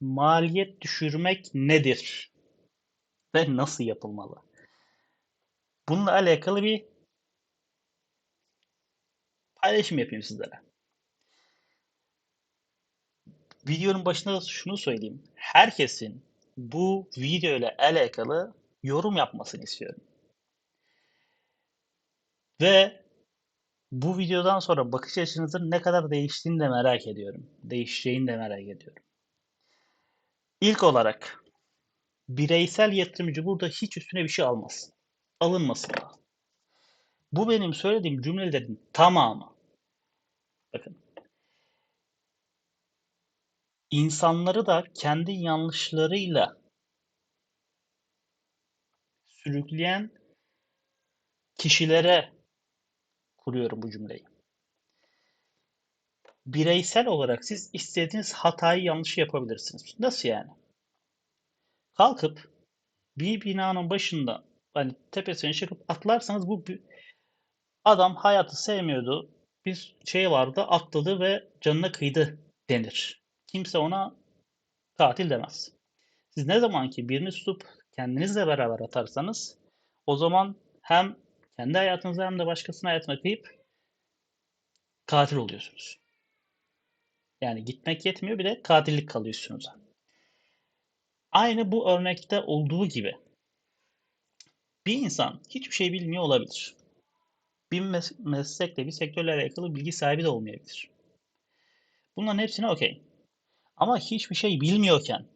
Maliyet düşürmek nedir ve nasıl yapılmalı? Bununla alakalı bir paylaşım yapayım sizlere. Videonun başında da şunu söyleyeyim. Herkesin bu video ile alakalı yorum yapmasını istiyorum. Ve bu videodan sonra bakış açınızın ne kadar değiştiğini de merak ediyorum. Değişeceğini de merak ediyorum. İlk olarak bireysel yatırımcı burada hiç üstüne bir şey almasın. Alınmasın. Bu benim söylediğim cümlelerin tamamı. Bakın. İnsanları da kendi yanlışlarıyla sürükleyen kişilere kuruyorum bu cümleyi. Bireysel olarak siz istediğiniz hatayı yanlış yapabilirsiniz. Nasıl yani? Kalkıp bir binanın başında hani tepesine çıkıp atlarsanız bu adam hayatı sevmiyordu. Bir şey vardı atladı ve canına kıydı denir. Kimse ona katil demez. Siz ne zaman ki birini tutup kendinizle beraber atarsanız o zaman hem kendi hayatınıza hem de başkasının hayatına kıyıp katil oluyorsunuz. Yani gitmek yetmiyor bir de katillik kalıyor üstünüze. Aynı bu örnekte olduğu gibi bir insan hiçbir şey bilmiyor olabilir. Bir mes- meslekle, bir sektörle alakalı bilgi sahibi de olmayabilir. Bunların hepsine okey. Ama hiçbir şey bilmiyorken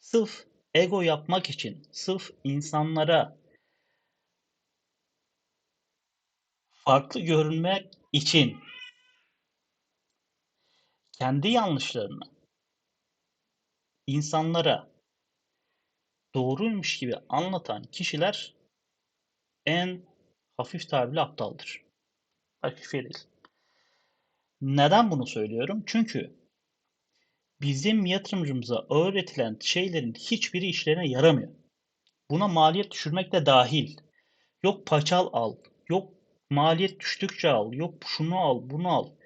sırf ego yapmak için, sırf insanlara farklı görünmek için kendi yanlışlarını insanlara doğruymuş gibi anlatan kişiler en hafif tabirle aptaldır. Şey değil. Neden bunu söylüyorum? Çünkü bizim yatırımcımıza öğretilen şeylerin hiçbiri işlerine yaramıyor. Buna maliyet düşürmek de dahil. Yok paçal al, yok maliyet düştükçe al, yok şunu al, bunu al.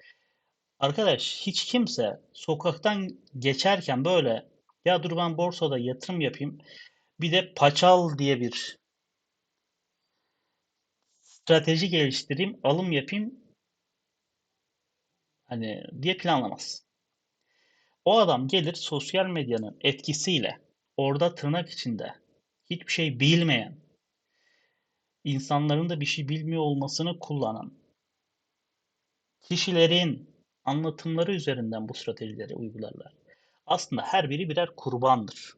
Arkadaş hiç kimse sokaktan geçerken böyle ya dur ben borsada yatırım yapayım bir de paçal diye bir strateji geliştireyim, alım yapayım hani diye planlamaz. O adam gelir sosyal medyanın etkisiyle orada tırnak içinde hiçbir şey bilmeyen, insanların da bir şey bilmiyor olmasını kullanan kişilerin anlatımları üzerinden bu stratejileri uygularlar. Aslında her biri birer kurbandır.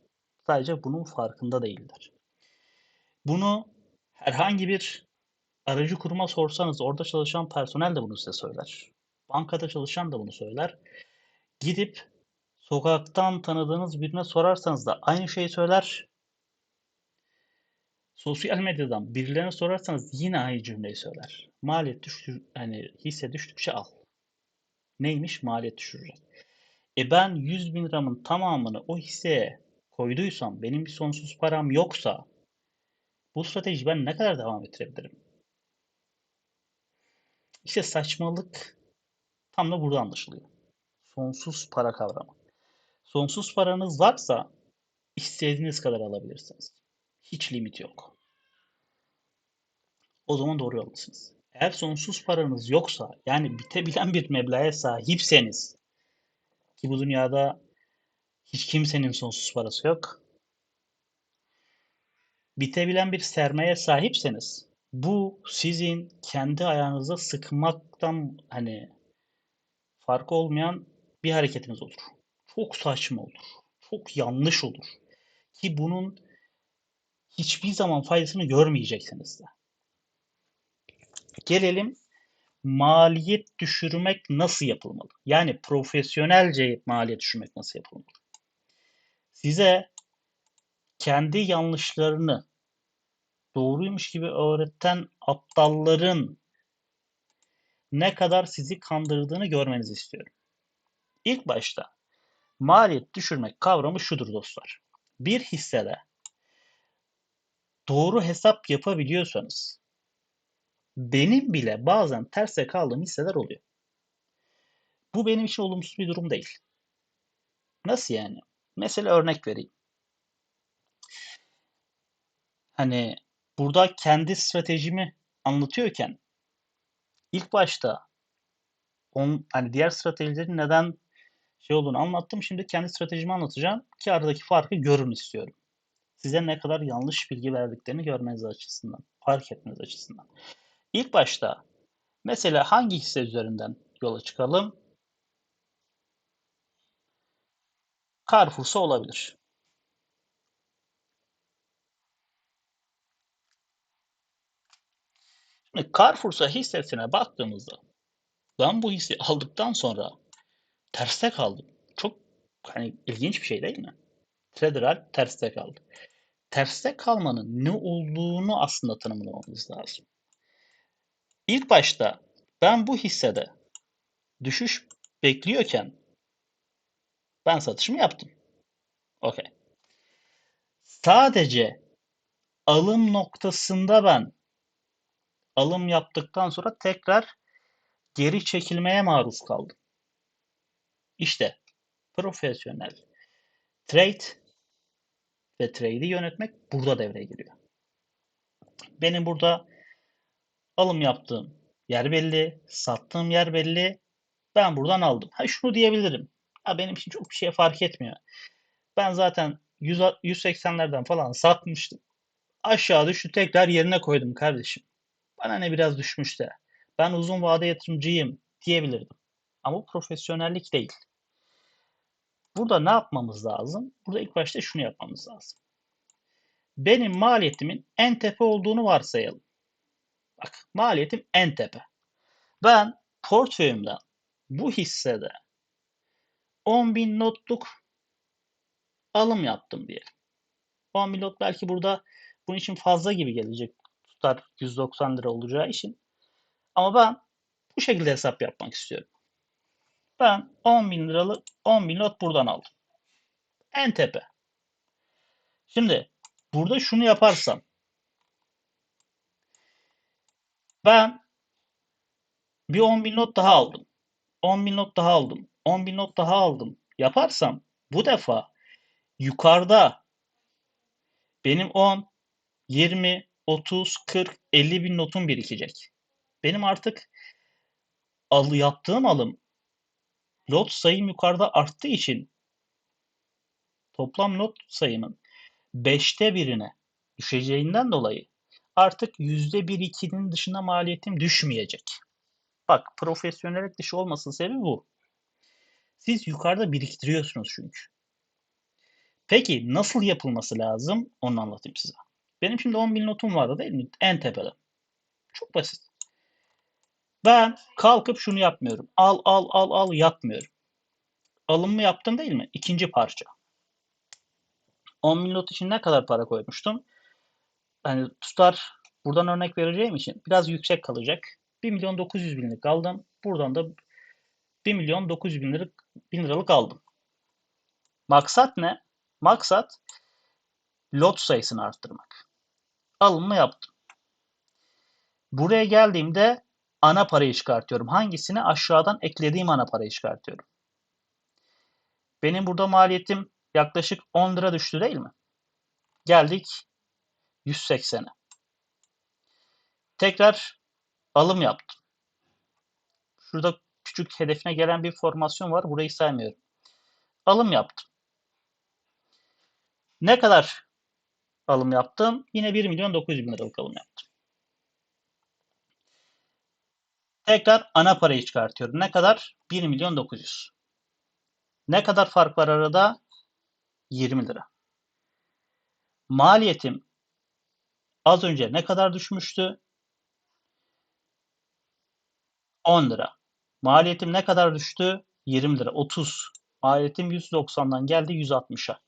Sadece bunun farkında değiller. Bunu herhangi bir aracı kuruma sorsanız orada çalışan personel de bunu size söyler. Bankada çalışan da bunu söyler. Gidip sokaktan tanıdığınız birine sorarsanız da aynı şeyi söyler. Sosyal medyadan birilerine sorarsanız yine aynı cümleyi söyler. Maliyet düştü, hani hisse düştükçe al. Neymiş? Maliyet düşürecek. E ben 100 bin liramın tamamını o hisseye koyduysam, benim bir sonsuz param yoksa bu strateji ben ne kadar devam ettirebilirim? İşte saçmalık tam da burada anlaşılıyor. Sonsuz para kavramı. Sonsuz paranız varsa istediğiniz kadar alabilirsiniz. Hiç limit yok. O zaman doğru yoldasınız. Eğer sonsuz paranız yoksa yani bitebilen bir meblağa sahipseniz ki bu dünyada hiç kimsenin sonsuz parası yok. Bitebilen bir sermaye sahipseniz bu sizin kendi ayağınıza sıkmaktan hani farkı olmayan bir hareketiniz olur. Çok saçma olur. Çok yanlış olur. Ki bunun hiçbir zaman faydasını görmeyeceksiniz de. Gelelim maliyet düşürmek nasıl yapılmalı? Yani profesyonelce maliyet düşürmek nasıl yapılmalı? Size kendi yanlışlarını doğruymuş gibi öğreten aptalların ne kadar sizi kandırdığını görmenizi istiyorum. İlk başta maliyet düşürmek kavramı şudur dostlar. Bir hissede doğru hesap yapabiliyorsanız benim bile bazen terse kaldığım hisseler oluyor. Bu benim için olumsuz bir durum değil. Nasıl yani? Mesela örnek vereyim. Hani burada kendi stratejimi anlatıyorken ilk başta on, hani diğer stratejilerin neden şey olduğunu anlattım. Şimdi kendi stratejimi anlatacağım ki aradaki farkı görün istiyorum. Size ne kadar yanlış bilgi verdiklerini görmeniz açısından, fark etmeniz açısından. İlk başta mesela hangi hisse üzerinden yola çıkalım? Carrefour'sa olabilir. Şimdi Carrefour'sa hissesine baktığımızda ben bu hissi aldıktan sonra terste kaldım. Çok hani ilginç bir şey değil mi? Federal terste kaldı. Terste kalmanın ne olduğunu aslında tanımlamamız lazım. İlk başta ben bu hissede düşüş bekliyorken ben satışımı yaptım. Okey. Sadece alım noktasında ben alım yaptıktan sonra tekrar geri çekilmeye maruz kaldım. İşte profesyonel trade ve trade'i yönetmek burada devreye giriyor. Benim burada alım yaptığım yer belli, sattığım yer belli. Ben buradan aldım. Ha şunu diyebilirim. Ha benim için çok bir şey fark etmiyor. Ben zaten 100, 180'lerden falan satmıştım. Aşağı düştü tekrar yerine koydum kardeşim. Bana ne biraz düşmüşse. Ben uzun vade yatırımcıyım diyebilirdim. Ama bu profesyonellik değil. Burada ne yapmamız lazım? Burada ilk başta şunu yapmamız lazım. Benim maliyetimin en tepe olduğunu varsayalım. Bak maliyetim en tepe. Ben portföyümden bu hissede 10.000 notluk alım yaptım diyelim. 10.000 not belki burada bunun için fazla gibi gelecek. Tutar 190 lira olacağı için. Ama ben bu şekilde hesap yapmak istiyorum. Ben 10 bin liralık 10 bin lot buradan aldım. En tepe. Şimdi burada şunu yaparsam ben bir 10 bin not daha aldım. 10 bin not daha aldım. 10 bin not daha aldım. Yaparsam bu defa yukarıda benim 10, 20, 30, 40, 50 bin notum birikecek. Benim artık al, yaptığım alım lot sayım yukarıda arttığı için toplam lot sayımın 5'te birine düşeceğinden dolayı artık %1-2'nin dışına maliyetim düşmeyecek. Bak profesyonellik dışı olmasının sebebi bu. Siz yukarıda biriktiriyorsunuz çünkü. Peki nasıl yapılması lazım? Onu anlatayım size. Benim şimdi 10 bin notum vardı değil mi? En tepede. Çok basit. Ben kalkıp şunu yapmıyorum. Al al al al yapmıyorum. Alımımı yaptım değil mi? İkinci parça. 10 bin lot için ne kadar para koymuştum? Hani tutar buradan örnek vereceğim için biraz yüksek kalacak. 1 milyon 900 binlik aldım. Buradan da 1 milyon 900 bin liralık, bin liralık aldım. Maksat ne? Maksat lot sayısını arttırmak. Alımı yaptım. Buraya geldiğimde ana parayı çıkartıyorum. Hangisini? Aşağıdan eklediğim ana parayı çıkartıyorum. Benim burada maliyetim yaklaşık 10 lira düştü değil mi? Geldik 180'e. Tekrar alım yaptım. Şurada küçük hedefine gelen bir formasyon var. Burayı saymıyorum. Alım yaptım. Ne kadar alım yaptım? Yine 1 milyon 900 bin liralık alım yaptım. Tekrar ana parayı çıkartıyorum. Ne kadar? 1 milyon 900. Ne kadar fark var arada? 20 lira. Maliyetim az önce ne kadar düşmüştü? 10 lira. Maliyetim ne kadar düştü? 20 lira. 30. Maliyetim 190'dan geldi 160'a.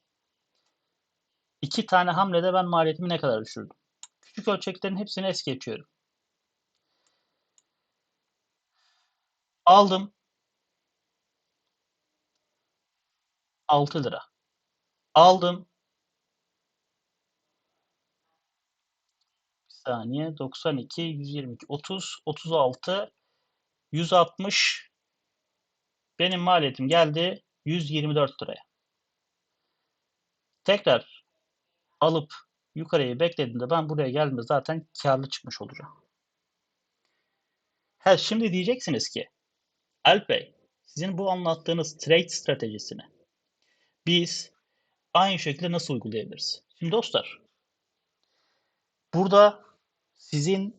İki tane hamlede ben maliyetimi ne kadar düşürdüm? Küçük ölçeklerin hepsini es geçiyorum. Aldım. 6 lira. Aldım. Saniye. 92, 122, 30, 36, 160. Benim maliyetim geldi 124 liraya. tekrar alıp yukarıya beklediğimde ben buraya geldiğimde zaten karlı çıkmış olacağım. Ha, şimdi diyeceksiniz ki Alp Bey sizin bu anlattığınız trade stratejisini biz aynı şekilde nasıl uygulayabiliriz? Şimdi dostlar burada sizin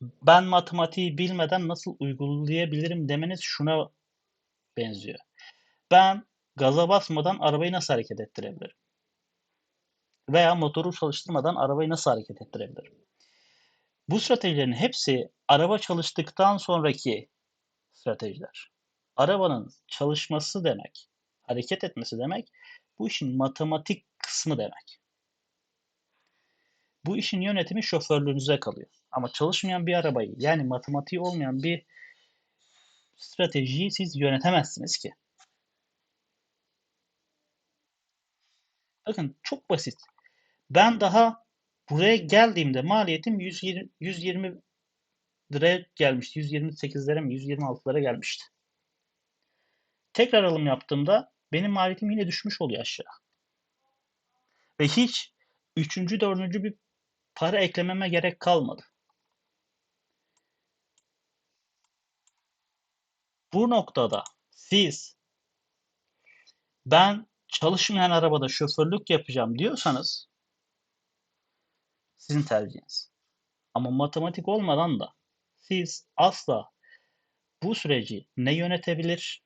ben matematiği bilmeden nasıl uygulayabilirim demeniz şuna benziyor. Ben gaza basmadan arabayı nasıl hareket ettirebilirim? Veya motoru çalıştırmadan arabayı nasıl hareket ettirebilirim? Bu stratejilerin hepsi araba çalıştıktan sonraki stratejiler. Arabanın çalışması demek, hareket etmesi demek, bu işin matematik kısmı demek. Bu işin yönetimi şoförlüğünüze kalıyor. Ama çalışmayan bir arabayı, yani matematiği olmayan bir stratejiyi siz yönetemezsiniz ki. Bakın çok basit. Ben daha buraya geldiğimde maliyetim 120, 120 liraya gelmişti. 128'lere mi 126'lara gelmişti. Tekrar alım yaptığımda benim maliyetim yine düşmüş oluyor aşağı. Ve hiç üçüncü, dördüncü bir para eklememe gerek kalmadı. Bu noktada siz ben çalışmayan arabada şoförlük yapacağım diyorsanız sizin tercihiniz. Ama matematik olmadan da siz asla bu süreci ne yönetebilir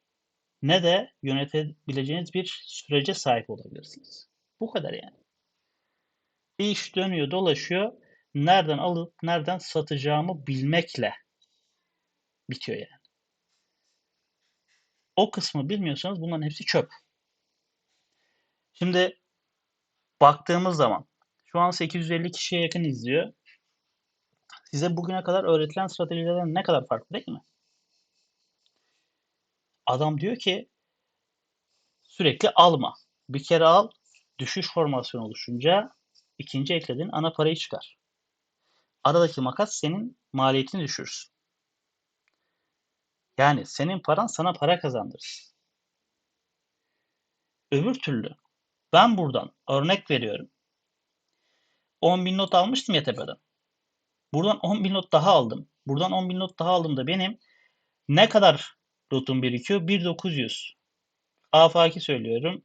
ne de yönetebileceğiniz bir sürece sahip olabilirsiniz. Bu kadar yani. İş dönüyor dolaşıyor. Nereden alıp nereden satacağımı bilmekle bitiyor yani. O kısmı bilmiyorsanız bunların hepsi çöp. Şimdi baktığımız zaman şu an 850 kişiye yakın izliyor. Size bugüne kadar öğretilen stratejilerden ne kadar farklı değil mi? Adam diyor ki sürekli alma. Bir kere al, düşüş formasyonu oluşunca ikinci eklediğin ana parayı çıkar. Aradaki makas senin maliyetini düşürürsün. Yani senin paran sana para kazandırır. Öbür türlü ben buradan örnek veriyorum. 10 bin not almıştım ya tepeden. Buradan 10 bin not daha aldım. Buradan 10 bin not daha aldım da benim ne kadar notum birikiyor? 1900. Afaki söylüyorum.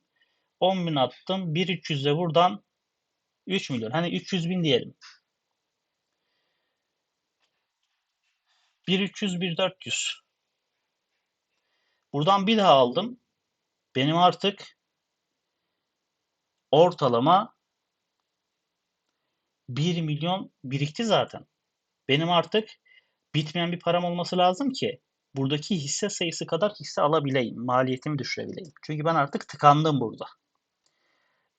10 bin attım. 1300 de buradan 3 milyon. Hani 300 bin diyelim. 1300, 1400. Buradan bir daha aldım. Benim artık ortalama 1 milyon birikti zaten. Benim artık bitmeyen bir param olması lazım ki buradaki hisse sayısı kadar hisse alabileyim. Maliyetimi düşürebileyim. Çünkü ben artık tıkandım burada.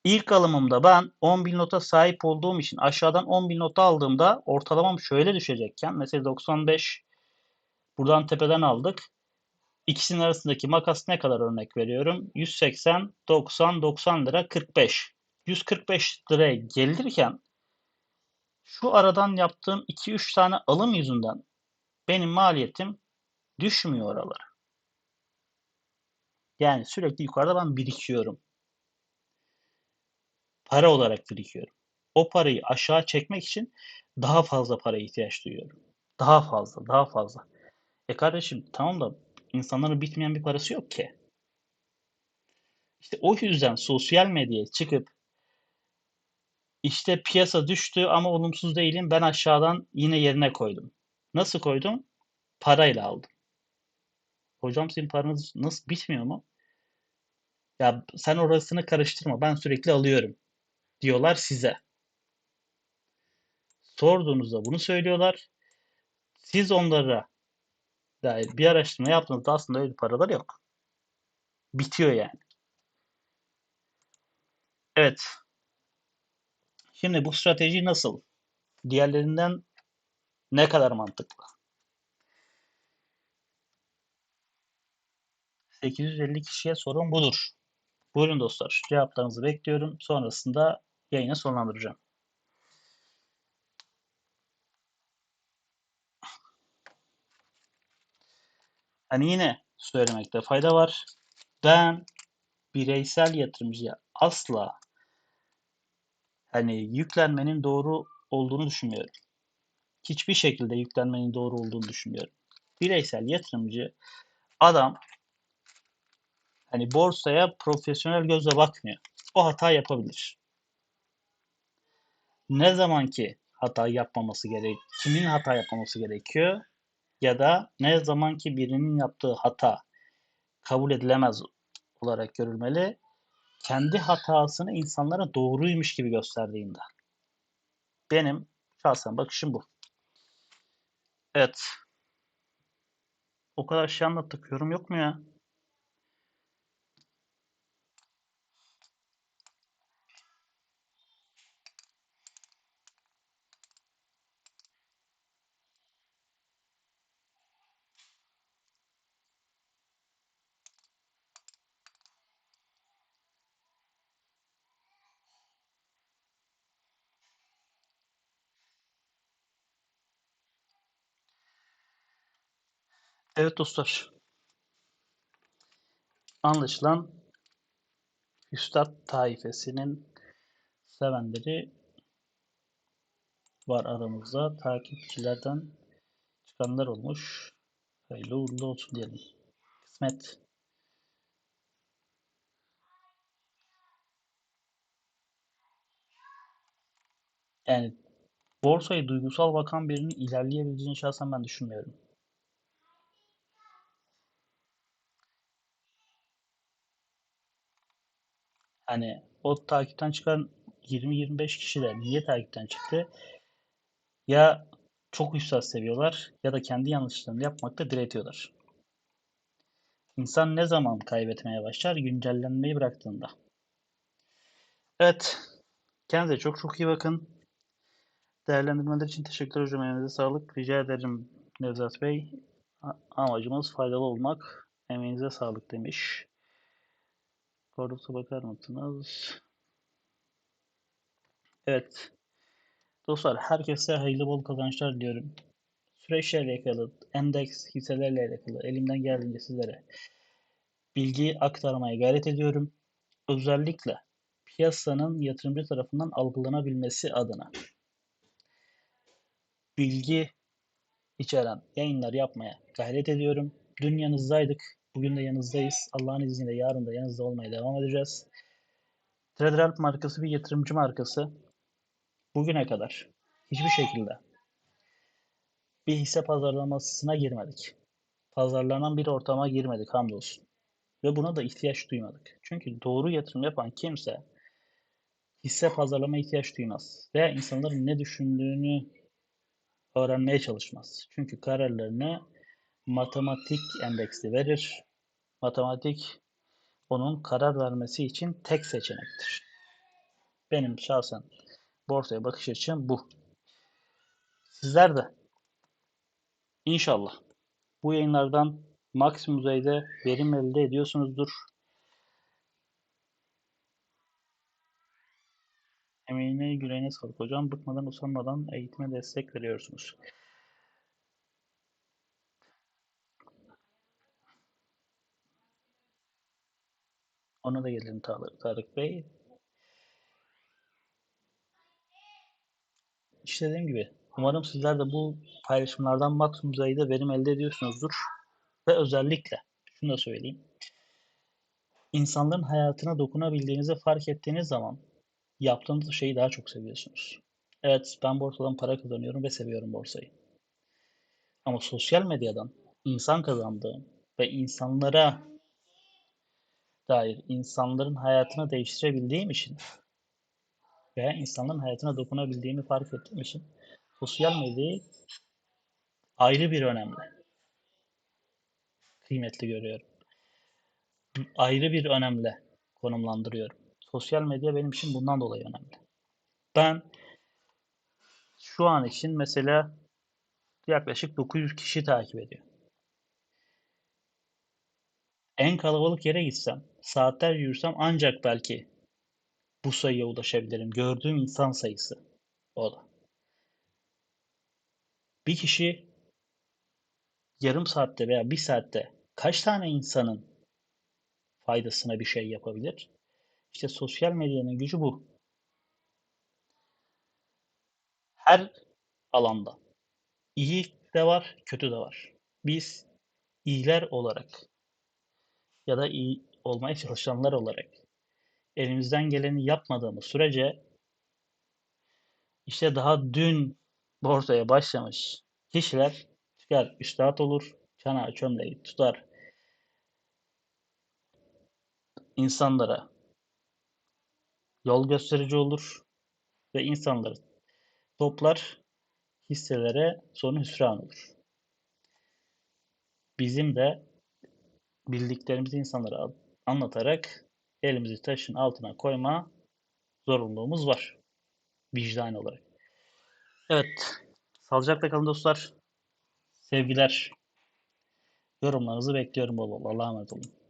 İlk alımımda ben 10 bin nota sahip olduğum için aşağıdan 10 bin nota aldığımda ortalamam şöyle düşecekken mesela 95 buradan tepeden aldık. İkisinin arasındaki makas ne kadar örnek veriyorum? 180, 90, 90 lira 45. 145 liraya gelirken şu aradan yaptığım 2-3 tane alım yüzünden benim maliyetim düşmüyor oralara. Yani sürekli yukarıda ben birikiyorum. Para olarak birikiyorum. O parayı aşağı çekmek için daha fazla para ihtiyaç duyuyorum. Daha fazla, daha fazla. E kardeşim tamam da insanların bitmeyen bir parası yok ki. İşte o yüzden sosyal medyaya çıkıp işte piyasa düştü ama olumsuz değilim. Ben aşağıdan yine yerine koydum. Nasıl koydum? Parayla aldım. Hocam sizin paranız nasıl bitmiyor mu? Ya sen orasını karıştırma. Ben sürekli alıyorum. Diyorlar size. Sorduğunuzda bunu söylüyorlar. Siz onlara dair bir araştırma yaptığınızda aslında öyle paralar yok. Bitiyor yani. Evet. Şimdi bu strateji nasıl? Diğerlerinden ne kadar mantıklı? 850 kişiye sorun budur. Buyurun dostlar. Cevaplarınızı bekliyorum. Sonrasında yayını sonlandıracağım. Hani yine söylemekte fayda var. Ben bireysel yatırımcıya asla hani yüklenmenin doğru olduğunu düşünmüyorum. Hiçbir şekilde yüklenmenin doğru olduğunu düşünmüyorum. Bireysel yatırımcı adam hani borsaya profesyonel gözle bakmıyor. O hata yapabilir. Ne zaman ki hata yapmaması gerek, kimin hata yapmaması gerekiyor ya da ne zaman ki birinin yaptığı hata kabul edilemez olarak görülmeli, kendi hatasını insanlara doğruymuş gibi gösterdiğinde. Benim şahsen bakışım bu. Evet. O kadar şey anlattık. Yorum yok mu ya? Evet dostlar. Anlaşılan Üstad taifesinin sevenleri var aramızda. Takipçilerden çıkanlar olmuş. Hayırlı uğurlu olsun diyelim. Kısmet. Yani borsayı duygusal bakan birinin ilerleyebileceğini şahsen ben düşünmüyorum. Hani o takipten çıkan 20-25 kişi de niye takipten çıktı? Ya çok üstad seviyorlar ya da kendi yanlışlarını yapmakta diretiyorlar. İnsan ne zaman kaybetmeye başlar? Güncellenmeyi bıraktığında. Evet. Kendinize çok çok iyi bakın. Değerlendirmeler için teşekkürler hocam. Emeğinize sağlık. Rica ederim Nevzat Bey. Amacımız faydalı olmak. Emeğinize sağlık demiş. Kordusa bakar mısınız? Evet. Dostlar herkese hayırlı bol kazançlar diliyorum. Süreçlerle alakalı, endeks hisselerle alakalı elimden geldiğince sizlere bilgi aktarmaya gayret ediyorum. Özellikle piyasanın yatırımcı tarafından algılanabilmesi adına bilgi içeren yayınlar yapmaya gayret ediyorum. Dün yanınızdaydık. Bugün de yanınızdayız. Allah'ın izniyle yarın da yanınızda olmaya devam edeceğiz. TraderAlp markası bir yatırımcı markası. Bugüne kadar hiçbir şekilde bir hisse pazarlamasına girmedik. Pazarlanan bir ortama girmedik hamdolsun. Ve buna da ihtiyaç duymadık. Çünkü doğru yatırım yapan kimse hisse pazarlama ihtiyaç duymaz. Veya insanların ne düşündüğünü öğrenmeye çalışmaz. Çünkü kararlarını matematik endeksli verir. Matematik onun karar vermesi için tek seçenektir. Benim şahsen borsaya bakış açım bu. Sizler de inşallah bu yayınlardan maksimum düzeyde verim elde ediyorsunuzdur. Emeğine yüreğine sağlık hocam. Bıkmadan usanmadan eğitime destek veriyorsunuz. Ona da gelelim Tarık Bey. İşte dediğim gibi umarım sizler de bu paylaşımlardan maksimum düzeyde verim elde ediyorsunuzdur. Ve özellikle şunu da söyleyeyim. İnsanların hayatına dokunabildiğinizi fark ettiğiniz zaman yaptığınız şeyi daha çok seviyorsunuz. Evet ben borsadan para kazanıyorum ve seviyorum borsayı. Ama sosyal medyadan insan kazandığım ve insanlara dair insanların hayatını değiştirebildiğim için veya insanların hayatına dokunabildiğimi fark ettiğim için sosyal medyayı ayrı bir önemli kıymetli görüyorum. Ayrı bir önemle konumlandırıyorum. Sosyal medya benim için bundan dolayı önemli. Ben şu an için mesela yaklaşık 900 kişi takip ediyor. En kalabalık yere gitsem, saatler yürüsem ancak belki bu sayıya ulaşabilirim. Gördüğüm insan sayısı o da. Bir kişi yarım saatte veya bir saatte kaç tane insanın faydasına bir şey yapabilir? İşte sosyal medyanın gücü bu. Her alanda. İyi de var, kötü de var. Biz iyiler olarak ya da iyi olmaya çalışanlar olarak elimizden geleni yapmadığımız sürece işte daha dün borsaya başlamış kişiler çıkar üstad olur, çanağı çömleği tutar, insanlara yol gösterici olur ve insanları toplar hisselere sonu hüsran olur. Bizim de bildiklerimizi insanlara anlatarak elimizi taşın altına koyma zorunluluğumuz var. Vicdani olarak. Evet. Sağlıcakla kalın dostlar. Sevgiler. Yorumlarınızı bekliyorum bol bol. Allah'a emanet olun.